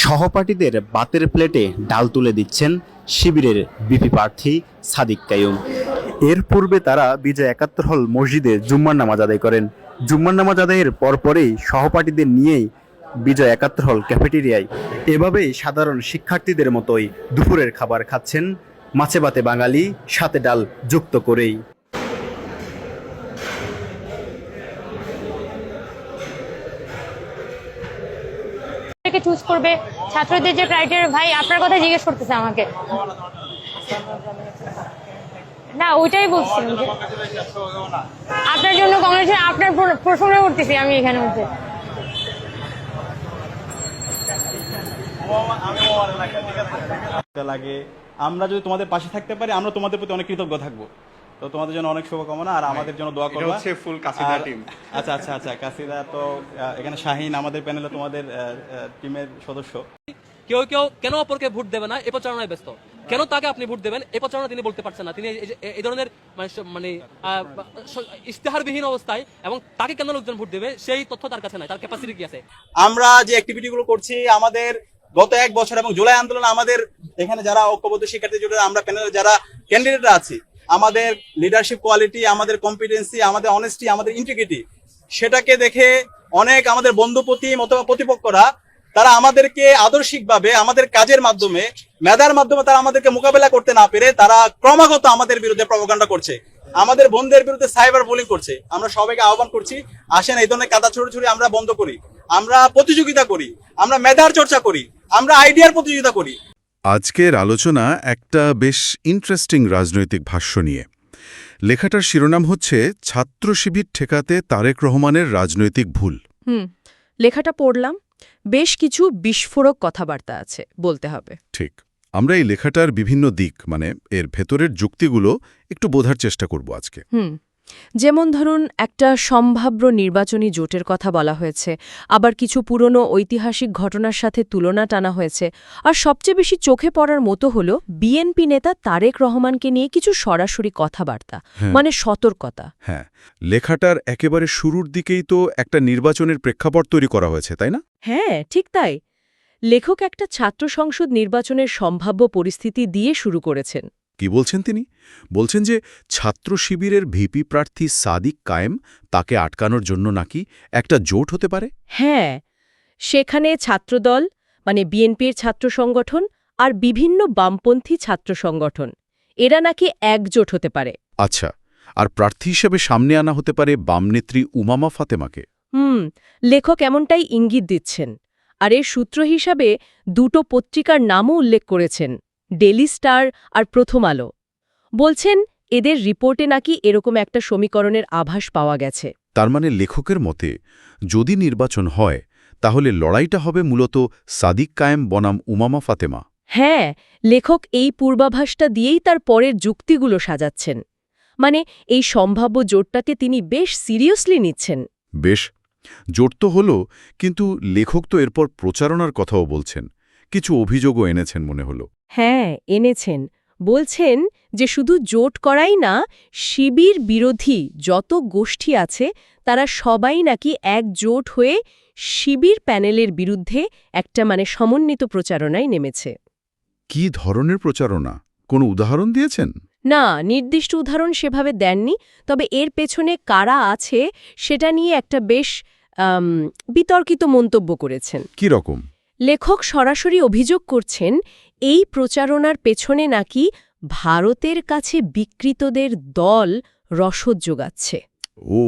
সহপাঠীদের বাতের প্লেটে ডাল তুলে দিচ্ছেন শিবিরের বিপি প্রার্থী সাদিক কায়ুম এর পূর্বে তারা বিজয় একাত্তর হল মসজিদে জুম্মার নামাজ আদায় করেন। জুম্মার নামাজ আদায়ের পরপরেই সহপাঠীদের নিয়েই বিজয় একাত্তর হল ক্যাফেটেরিয়ায়। এভাবেই সাধারণ শিক্ষার্থীদের মতোই দুপুরের খাবার খাচ্ছেন মাছে ভাতে বাঙালি, সাথে ডাল যুক্ত করেই। কে চুজ করবে। ছাত্রদের যে ক্রাইটেরিয়া ভাই, আপনার কথা জিজ্ঞেস করতেছে আমাকে। না, ওইটাই বলছি। আপনার জন্য কংগ্রেসের, আপনার প্র- প্রশ্ন করতেছি আমি এখানে হচ্ছে লাগে। আমরা যদি তোমাদের পাশে থাকতে পারি, আমরা তোমাদের প্রতি অনেক কৃতজ্ঞ থাকব। তো তোমাদের জন্য অনেক শুভকামনা আর আমাদের জন্য দোয়া করবা। হচ্ছে full কাসিদা team। আচ্ছা আচ্ছা আচ্ছা কাসিদা তো এখানে শাহিন আমাদের প্যানেলে তোমাদের টিমের সদস্য। কেউ কেউ কেন অপরকে ভোট দেবে না? এ প্রচারণায় ব্যস্ত। কেন তাকে আপনি ভোট দেবেন? এ প্রচারণা তিনি বলতে পারছেন না। তিনি এই ধরনের মানে মানে ইশতেহারবিহীন অবস্থায় এবং তাকে কেন লোকজন ভোট দেবে? সেই তথ্য তার কাছে নাই। তার ক্যাপাসিটি কি আছে? আমরা যে অ্যাক্টিভিটি গুলো করছি আমাদের গত এক বছর এবং জুলাই আন্দোলন আমাদের এখানে যারা ঐক্যবদ্ধ শিক্ষার্থী জুড়ে আমরা প্যানেলে যারা ক্যান্ডিডেটরা আছি আমাদের লিডারশিপ কোয়ালিটি আমাদের কম্পিটেন্সি আমাদের অনেস্টি আমাদের ইন্টিগ্রিটি সেটাকে দেখে অনেক আমাদের বন্ধুপতি অথবা প্রতিপক্ষরা, তারা আমাদেরকে আদর্শিকভাবে, আমাদের কাজের মাধ্যমে, মেধার মাধ্যমে তারা আমাদেরকে মোকাবেলা করতে না পেরে তারা ক্রমাগত আমাদের বিরুদ্ধে প্রপাগান্ডা করছে। আমাদের বন্ধুদের বিরুদ্ধে সাইবার বুলিং করছে। আমরা সবাইকে আহ্বান করছি, আসেন এই ধরনের কাদা ছড়ি আমরা বন্ধ করি। আমরা প্রতিযোগিতা করি, আমরা মেধার চর্চা করি, আমরা আইডিয়ার প্রতিযোগিতা করি। আজকের আলোচনা একটা বেশ ইন্টারেস্টিং রাজনৈতিক ভাষ্য নিয়ে। লেখাটার শিরোনাম হচ্ছে ছাত্র শিবির ঠেকাতে তারেক রহমানের রাজনৈতিক ভুল। হুম লেখাটা পড়লাম বেশ কিছু বিস্ফোরক কথাবার্তা আছে বলতে হবে। ঠিক আমরা এই লেখাটার বিভিন্ন দিক মানে এর ভেতরের যুক্তিগুলো একটু বোঝার চেষ্টা করব আজকে। হুম। যেমন ধরুন একটা সম্ভাব্য নির্বাচনী জোটের কথা বলা হয়েছে। আবার কিছু পুরনো ঐতিহাসিক ঘটনার সাথে তুলনা টানা হয়েছে। আর সবচেয়ে বেশি চোখে পড়ার মতো হল বিএনপি নেতা তারেক রহমানকে নিয়ে কিছু সরাসরি কথাবার্তা মানে সতর্কতা। হ্যাঁ লেখাটার একেবারে শুরুর দিকেই তো একটা নির্বাচনের প্রেক্ষাপট তৈরি করা হয়েছে তাই না? হ্যাঁ ঠিক তাই। লেখক একটা ছাত্র সংসদ নির্বাচনের সম্ভাব্য পরিস্থিতি দিয়ে শুরু করেছেন। কি বলছেন তিনি? বলছেন যে ছাত্র শিবিরের ভিপি প্রার্থী সাদিক কায়েম তাকে আটকানোর জন্য নাকি একটা জোট হতে পারে? হ্যাঁ সেখানে ছাত্রদল মানে বিএনপির ছাত্র সংগঠন আর বিভিন্ন বামপন্থী ছাত্র সংগঠন এরা নাকি একজোট হতে পারে। আচ্ছা আর প্রার্থী হিসেবে সামনে আনা হতে পারে বামনেত্রী উমামা ফাতেমাকে। হুম লেখক এমনটাই ইঙ্গিত দিচ্ছেন আর এর সূত্র হিসাবে দুটো পত্রিকার নামও উল্লেখ করেছেন। ডেলি স্টার আর প্রথম আলো। বলছেন এদের রিপোর্টে নাকি এরকম একটা সমীকরণের আভাস পাওয়া গেছে। তার মানে লেখকের মতে যদি নির্বাচন হয় তাহলে লড়াইটা হবে মূলত সাদিক কায়েম বনাম উমামা ফাতেমা। হ্যাঁ লেখক এই পূর্বাভাসটা দিয়েই তার পরের যুক্তিগুলো সাজাচ্ছেন। মানে এই সম্ভাব্য জোটটাকে তিনি বেশ সিরিয়াসলি নিচ্ছেন। বেশ জোট তো হল কিন্তু লেখক তো এরপর প্রচারণার কথাও বলছেন। কিছু অভিযোগও এনেছেন মনে হল। হ্যাঁ এনেছেন। বলছেন যে শুধু জোট করাই না শিবির বিরোধী যত গোষ্ঠী আছে তারা সবাই নাকি একজোট হয়ে শিবির প্যানেলের বিরুদ্ধে একটা মানে সমন্বিত প্রচারণায় নেমেছে। কি ধরনের প্রচারণা? কোনো উদাহরণ দিয়েছেন? না নির্দিষ্ট উদাহরণ সেভাবে দেননি তবে এর পেছনে কারা আছে সেটা নিয়ে একটা বেশ বিতর্কিত মন্তব্য করেছেন। কি রকম লেখক সরাসরি অভিযোগ করছেন এই প্রচারণার পেছনে নাকি ভারতের কাছে বিকৃতদের দল রসদ যোগাচ্ছে। ও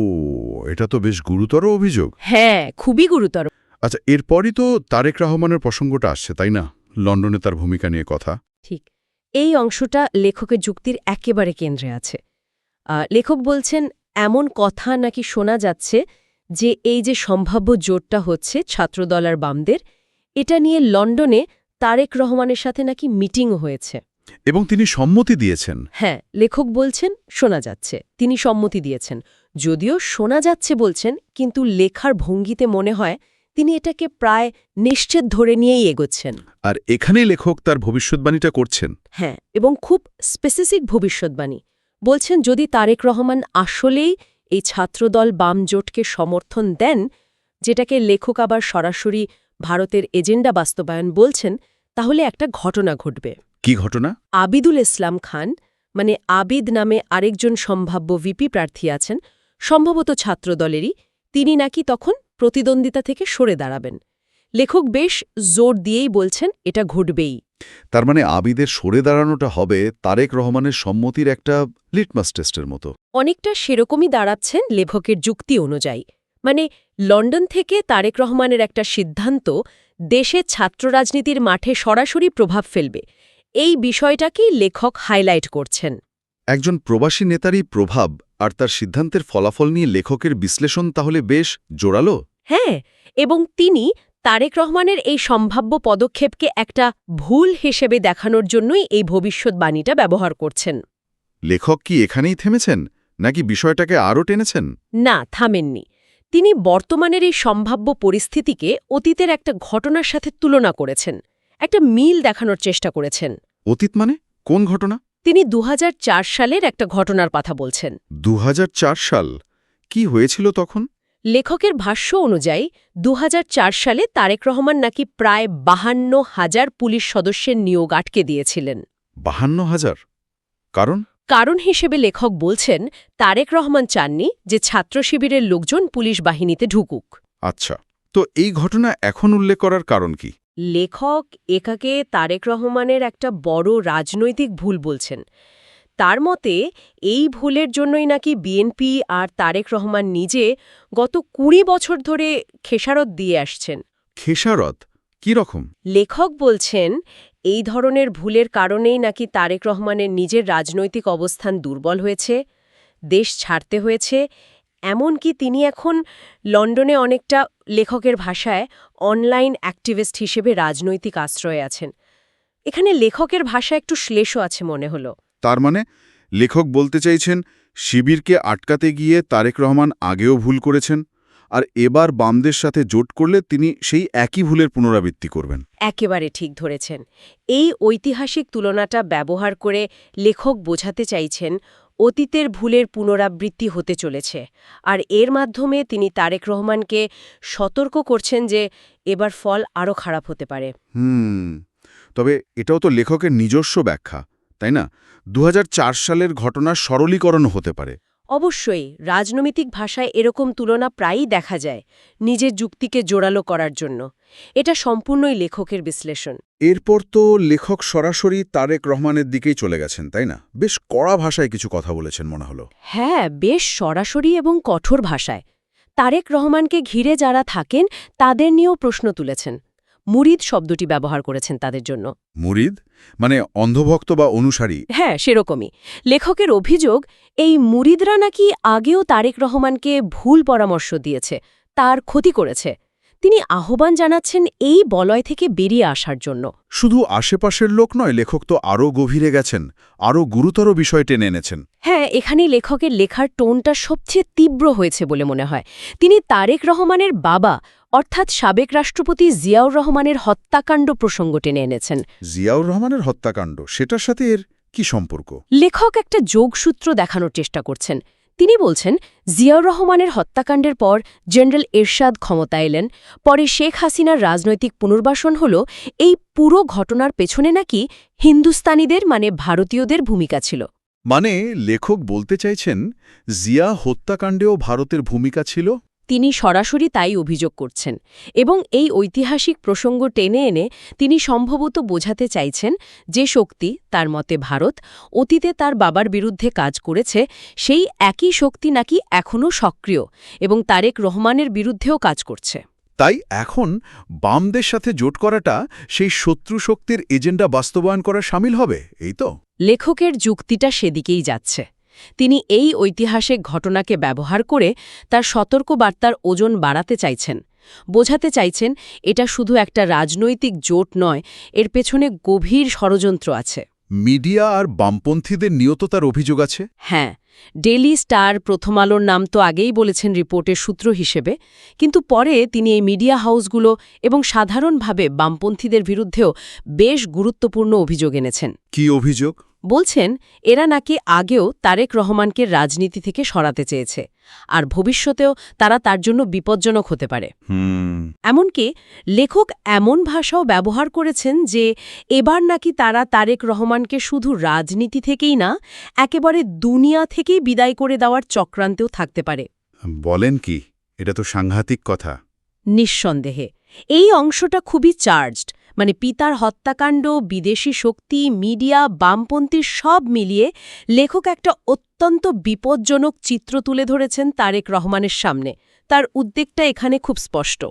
এটা তো বেশ গুরুতর অভিযোগ। হ্যাঁ খুবই গুরুতর। আচ্ছা এরপরই তো তারেক রহমানের প্রসঙ্গটা আসছে তাই না? লন্ডনে তার ভূমিকা নিয়ে কথা। ঠিক। এই অংশটা লেখকের যুক্তির একেবারে কেন্দ্রে আছে। লেখক বলছেন এমন কথা নাকি শোনা যাচ্ছে যে এই যে সম্ভাব্য জোটটা হচ্ছে ছাত্রদলার বামদের এটা নিয়ে লন্ডনে তারেক রহমানের সাথে নাকি মিটিংও হয়েছে। এবং তিনি সম্মতি দিয়েছেন। হ্যাঁ লেখক বলছেন শোনা যাচ্ছে। তিনি সম্মতি দিয়েছেন। যদিও শোনা যাচ্ছে বলছেন কিন্তু লেখার ভঙ্গিতে মনে হয় তিনি এটাকে প্রায় নিশ্চিত ধরে নিয়েই এগোচ্ছেন। আর এখানেই লেখক তার ভবিষ্যৎবাণীটা করছেন। হ্যাঁ এবং খুব স্পেসিফিক ভবিষ্যৎবাণী। বলছেন যদি তারেক রহমান আসলেই এই ছাত্রদল বাম জোটকে সমর্থন দেন যেটাকে লেখক আবার সরাসরি ভারতের এজেন্ডা বাস্তবায়ন বলছেন তাহলে একটা ঘটনা ঘটবে। কি ঘটনা? আবিদুল ইসলাম খান মানে আবিদ নামে আরেকজন সম্ভাব্য ভিপি প্রার্থী আছেন সম্ভবত ছাত্রদলেরই তিনি নাকি তখন প্রতিদ্বন্দ্বিতা থেকে সরে দাঁড়াবেন। লেখক বেশ জোর দিয়েই বলছেন এটা ঘটবেই। তার মানে আবিদের সরে দাঁড়ানোটা হবে তারেক রহমানের সম্মতির একটা লিটমাস টেস্টের মতো। অনেকটা সেরকমই দাঁড়াচ্ছেন লেখকের যুক্তি অনুযায়ী। মানে লন্ডন থেকে তারেক রহমানের একটা সিদ্ধান্ত দেশে ছাত্র রাজনীতির মাঠে সরাসরি প্রভাব ফেলবে। এই বিষয়টাকেই লেখক হাইলাইট করছেন। একজন প্রবাসী নেতারই প্রভাব আর তার সিদ্ধান্তের ফলাফল নিয়ে লেখকের বিশ্লেষণ তাহলে বেশ জোরালো? হ্যাঁ এবং তিনি তারেক রহমানের এই সম্ভাব্য পদক্ষেপকে একটা ভুল হিসেবে দেখানোর জন্যই এই ভবিষ্যৎবাণীটা ব্যবহার করছেন। লেখক কি এখানেই থেমেছেন নাকি বিষয়টাকে আরও টেনেছেন? না থামেননি। তিনি বর্তমানের এই সম্ভাব্য পরিস্থিতিকে অতীতের একটা ঘটনার সাথে তুলনা করেছেন একটা মিল দেখানোর চেষ্টা করেছেন। অতীত মানে? কোন ঘটনা? তিনি দু হাজার চার সালের একটা ঘটনার কথা বলছেন। দু হাজার চার সাল? কি হয়েছিল তখন? লেখকের ভাষ্য অনুযায়ী দু হাজার চার সালে তারেক রহমান নাকি প্রায় বাহান্ন হাজার পুলিশ সদস্যের নিয়োগ আটকে দিয়েছিলেন। বাহান্ন হাজার? কারণ? কারণ হিসেবে লেখক বলছেন তারেক রহমান চাননি যে ছাত্র শিবিরের লোকজন পুলিশ বাহিনীতে ঢুকুক। আচ্ছা তো এই ঘটনা এখন উল্লেখ করার কারণ কি? লেখক একাকে তারেক রহমানের একটা বড় রাজনৈতিক ভুল বলছেন। তার মতে এই ভুলের জন্যই নাকি বিএনপি আর তারেক রহমান নিজে গত কুড়ি বছর ধরে খেসারত দিয়ে আসছেন। খেসারত? কি রকম? লেখক বলছেন এই ধরনের ভুলের কারণেই নাকি তারেক রহমানের নিজের রাজনৈতিক অবস্থান দুর্বল হয়েছে দেশ ছাড়তে হয়েছে এমনকি তিনি এখন লন্ডনে অনেকটা লেখকের ভাষায় অনলাইন অ্যাক্টিভিস্ট হিসেবে রাজনৈতিক আশ্রয়ে আছেন। এখানে লেখকের ভাষা একটু শ্লেষও আছে মনে হলো। তার মানে লেখক বলতে চাইছেন শিবিরকে আটকাতে গিয়ে তারেক রহমান আগেও ভুল করেছেন? আর এবার বামদের সাথে জোট করলে তিনি সেই একই ভুলের পুনরাবৃত্তি করবেন। একেবারে ঠিক ধরেছেন। এই ঐতিহাসিক তুলনাটা ব্যবহার করে লেখক বোঝাতে চাইছেন অতীতের ভুলের পুনরাবৃত্তি হতে চলেছে। আর এর মাধ্যমে তিনি তারেক রহমানকে সতর্ক করছেন যে এবার ফল আরও খারাপ হতে পারে। হুম তবে এটাও তো লেখকের নিজস্ব ব্যাখ্যা তাই না? দু হাজার চার সালের ঘটনার সরলীকরণ হতে পারে। অবশ্যই রাজনৈতিক ভাষায় এরকম তুলনা প্রায়ই দেখা যায় নিজের যুক্তিকে জোরালো করার জন্য। এটা সম্পূর্ণই লেখকের বিশ্লেষণ। এরপর তো লেখক সরাসরি তারেক রহমানের দিকেই চলে গেছেন তাই না? বেশ কড়া ভাষায় কিছু কথা বলেছেন মনে হলো। হ্যাঁ বেশ সরাসরি এবং কঠোর ভাষায়। তারেক রহমানকে ঘিরে যারা থাকেন তাদের নিয়েও প্রশ্ন তুলেছেন। মুরিদ শব্দটি ব্যবহার করেছেন তাদের জন্য। মুরিদ? মানে অন্ধভক্ত বা অনুসারী? হ্যাঁ সেরকমই। লেখকের অভিযোগ এই মুরিদরা নাকি আগেও তারেক রহমানকে ভুল পরামর্শ দিয়েছে তার ক্ষতি করেছে। তিনি আহ্বান জানাচ্ছেন এই বলয় থেকে বেরিয়ে আসার জন্য। শুধু আশেপাশের লোক নয় লেখক তো আরও গভীরে গেছেন আরও গুরুতর বিষয় টেনে এনেছেন। হ্যাঁ এখানেই লেখকের লেখার টোনটা সবচেয়ে তীব্র হয়েছে বলে মনে হয়। তিনি তারেক রহমানের বাবা অর্থাৎ সাবেক রাষ্ট্রপতি জিয়াউর রহমানের হত্যাকাণ্ড প্রসঙ্গ টেনে এনেছেন। জিয়াউর রহমানের হত্যাকাণ্ড সেটার সাথে এর কি সম্পর্ক? লেখক একটা যোগসূত্র দেখানোর চেষ্টা করছেন। তিনি বলছেন জিয়াউর রহমানের হত্যাকাণ্ডের পর জেনারেল এরশাদ ক্ষমতা এলেন পরে শেখ হাসিনার রাজনৈতিক পুনর্বাসন হল এই পুরো ঘটনার পেছনে নাকি হিন্দুস্তানিদের মানে ভারতীয়দের ভূমিকা ছিল। মানে লেখক বলতে চাইছেন জিয়া হত্যাকাণ্ডেও ভারতের ভূমিকা ছিল? তিনি সরাসরি তাই অভিযোগ করছেন এবং এই ঐতিহাসিক প্রসঙ্গ টেনে এনে তিনি সম্ভবত বোঝাতে চাইছেন যে শক্তি তার মতে ভারত অতীতে তার বাবার বিরুদ্ধে কাজ করেছে সেই একই শক্তি নাকি এখনও সক্রিয় এবং তারেক রহমানের বিরুদ্ধেও কাজ করছে। তাই এখন বামদের সাথে জোট করাটা সেই শত্রু শক্তির এজেন্ডা বাস্তবায়ন করা সামিল হবে এই তো? লেখকের যুক্তিটা সেদিকেই যাচ্ছে। তিনি এই ঐতিহাসিক ঘটনাকে ব্যবহার করে তার সতর্কবার্তার ওজন বাড়াতে চাইছেন। বোঝাতে চাইছেন এটা শুধু একটা রাজনৈতিক জোট নয় এর পেছনে গভীর ষড়যন্ত্র আছে। মিডিয়া আর বামপন্থীদের নিয়ততার অভিযোগ আছে? হ্যাঁ ডেলি স্টার প্রথম আলোর নাম তো আগেই বলেছেন রিপোর্টের সূত্র হিসেবে কিন্তু পরে তিনি এই মিডিয়া হাউসগুলো এবং সাধারণভাবে বামপন্থীদের বিরুদ্ধেও বেশ গুরুত্বপূর্ণ অভিযোগ এনেছেন। কি অভিযোগ? বলছেন এরা নাকি আগেও তারেক রহমানকে রাজনীতি থেকে সরাতে চেয়েছে আর ভবিষ্যতেও তারা তার জন্য বিপজ্জনক হতে পারে। এমনকি লেখক এমন ভাষাও ব্যবহার করেছেন যে এবার নাকি তারা তারেক রহমানকে শুধু রাজনীতি থেকেই না একেবারে দুনিয়া থেকেই বিদায় করে দেওয়ার চক্রান্তেও থাকতে পারে। বলেন কি? এটা তো সাংঘাতিক কথা। নিঃসন্দেহে। এই অংশটা খুবই চার্জড। মানে পিতার হত্যাকাণ্ড, বিদেশি শক্তি, মিডিয়া বামপন্থীর সব মিলিয়ে লেখক একটা অত্যন্ত বিপজ্জনক চিত্র তুলে ধরেছেন তারেক রহমানের সামনে। তার উদ্বেগটা এখানে খুব স্পষ্ট।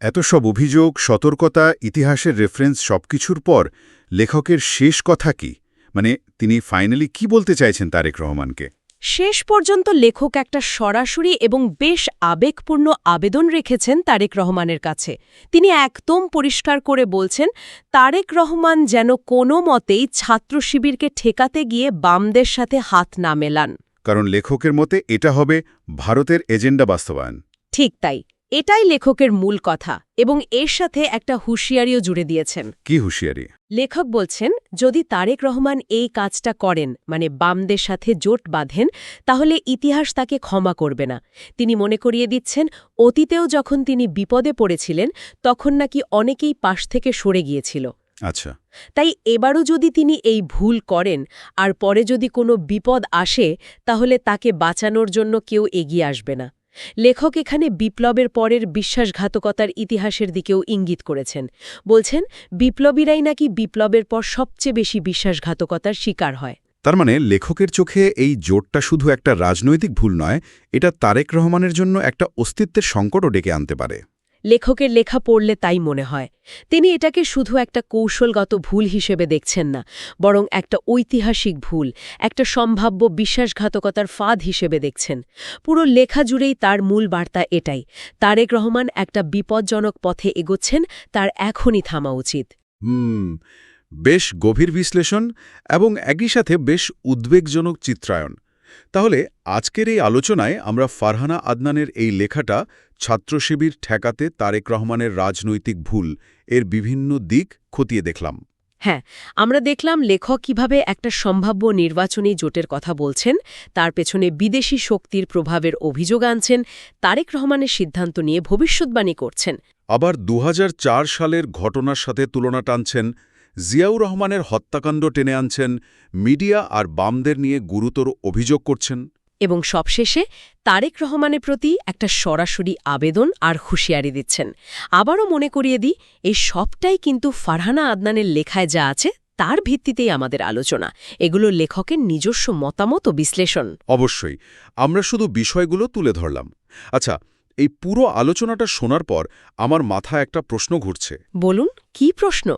এত সব অভিযোগ, সতর্কতা, ইতিহাসের রেফারেন্স সবকিছুর পর লেখকের শেষ কথা কি? মানে তিনি ফাইনালি কি বলতে চাইছেন তারেক রহমানকে? শেষ পর্যন্ত লেখক একটা সরাসরি এবং বেশ আবেগপূর্ণ আবেদন রেখেছেন তারেক রহমানের কাছে। তিনি একদম পরিষ্কার করে বলছেন তারেক রহমান যেন কোনো মতেই ছাত্র শিবিরকে ঠেকাতে গিয়ে বামদের সাথে হাত না মেলান। কারণ লেখকের মতে এটা হবে ভারতের এজেন্ডা বাস্তবায়ন। ঠিক তাই। এটাই লেখকের মূল কথা এবং এর সাথে একটা হুঁশিয়ারিও জুড়ে দিয়েছেন। কি হুঁশিয়ারি? লেখক বলছেন যদি তারেক রহমান এই কাজটা করেন মানে বামদের সাথে জোট বাঁধেন তাহলে ইতিহাস তাকে ক্ষমা করবে না। তিনি মনে করিয়ে দিচ্ছেন অতীতেও যখন তিনি বিপদে পড়েছিলেন তখন নাকি অনেকেই পাশ থেকে সরে গিয়েছিল। আচ্ছা। তাই এবারও যদি তিনি এই ভুল করেন আর পরে যদি কোনো বিপদ আসে তাহলে তাকে বাঁচানোর জন্য কেউ এগিয়ে আসবে না। লেখক এখানে বিপ্লবের পরের বিশ্বাসঘাতকতার ইতিহাসের দিকেও ইঙ্গিত করেছেন। বলছেন, বিপ্লবীরাই নাকি বিপ্লবের পর সবচেয়ে বেশি বিশ্বাসঘাতকতার শিকার হয়। তার মানে লেখকের চোখে এই জোটটা শুধু একটা রাজনৈতিক ভুল নয়, এটা তারেক রহমানের জন্য একটা অস্তিত্বের সংকটও ডেকে আনতে পারে। লেখকের লেখা পড়লে তাই মনে হয়। তিনি এটাকে শুধু একটা কৌশলগত ভুল হিসেবে দেখছেন না, বরং একটা ঐতিহাসিক ভুল, একটা সম্ভাব্য বিশ্বাসঘাতকতার ফাঁদ হিসেবে দেখছেন। পুরো লেখা জুড়েই তার মূল বার্তা এটাই, তারেক রহমান একটা বিপজ্জনক পথে এগোচ্ছেন, তার এখনই থামা উচিত। হুম, বেশ গভীর বিশ্লেষণ এবং একই সাথে বেশ উদ্বেগজনক চিত্রায়ন। তাহলে আজকের এই আলোচনায় আমরা ফারহানা আদনানের এই লেখাটা ছাত্রশিবির ঠেকাতে তারেক রহমানের রাজনৈতিক ভুল এর বিভিন্ন দিক খতিয়ে দেখলাম। হ্যাঁ আমরা দেখলাম লেখক কীভাবে একটা সম্ভাব্য নির্বাচনী জোটের কথা বলছেন তার পেছনে বিদেশি শক্তির প্রভাবের অভিযোগ আনছেন তারেক রহমানের সিদ্ধান্ত নিয়ে ভবিষ্যৎবাণী করছেন। আবার দু হাজার চার সালের ঘটনার সাথে তুলনা টানছেন জিয়াউর রহমানের হত্যাকাণ্ড টেনে আনছেন মিডিয়া আর বামদের নিয়ে গুরুতর অভিযোগ করছেন। এবং সবশেষে তারেক রহমানের প্রতি একটা সরাসরি আবেদন আর হুঁশিয়ারি দিচ্ছেন। আবারও মনে করিয়ে দিই এই সবটাই কিন্তু ফারহানা আদনানের লেখায় যা আছে তার ভিত্তিতেই আমাদের আলোচনা। এগুলো লেখকের নিজস্ব মতামত ও বিশ্লেষণ। অবশ্যই আমরা শুধু বিষয়গুলো তুলে ধরলাম। আচ্ছা এই পুরো আলোচনাটা শোনার পর আমার মাথায় একটা প্রশ্ন ঘুরছে। বলুন কি প্রশ্ন?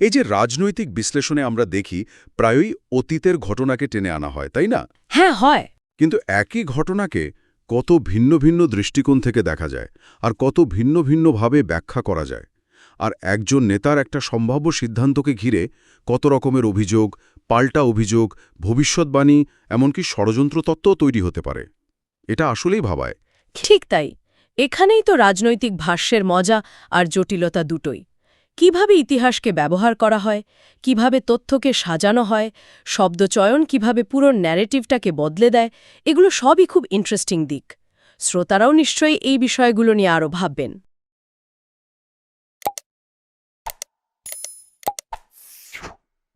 এই যে রাজনৈতিক বিশ্লেষণে আমরা দেখি প্রায়ই অতীতের ঘটনাকে টেনে আনা হয় তাই না? হ্যাঁ হয়। কিন্তু একই ঘটনাকে কত ভিন্ন ভিন্ন দৃষ্টিকোণ থেকে দেখা যায় আর কত ভিন্ন ভিন্নভাবে ব্যাখ্যা করা যায়। আর একজন নেতার একটা সম্ভাব্য সিদ্ধান্তকে ঘিরে কত রকমের অভিযোগ পাল্টা অভিযোগ ভবিষ্যৎবাণী এমনকি ষড়যন্ত্র তত্ত্বও তৈরি হতে পারে। এটা আসলেই ভাবায়। ঠিক তাই। এখানেই তো রাজনৈতিক ভাষ্যের মজা আর জটিলতা দুটোই। কীভাবে ইতিহাসকে ব্যবহার করা হয়, কীভাবে তথ্যকে সাজানো হয়, শব্দচয়ন কীভাবে পুরো ন্যারেটিভটাকে বদলে দেয়, এগুলো সবই খুব ইন্টারেস্টিং দিক। শ্রোতারাও নিশ্চয়ই এই বিষয়গুলো নিয়ে আরও ভাববেন।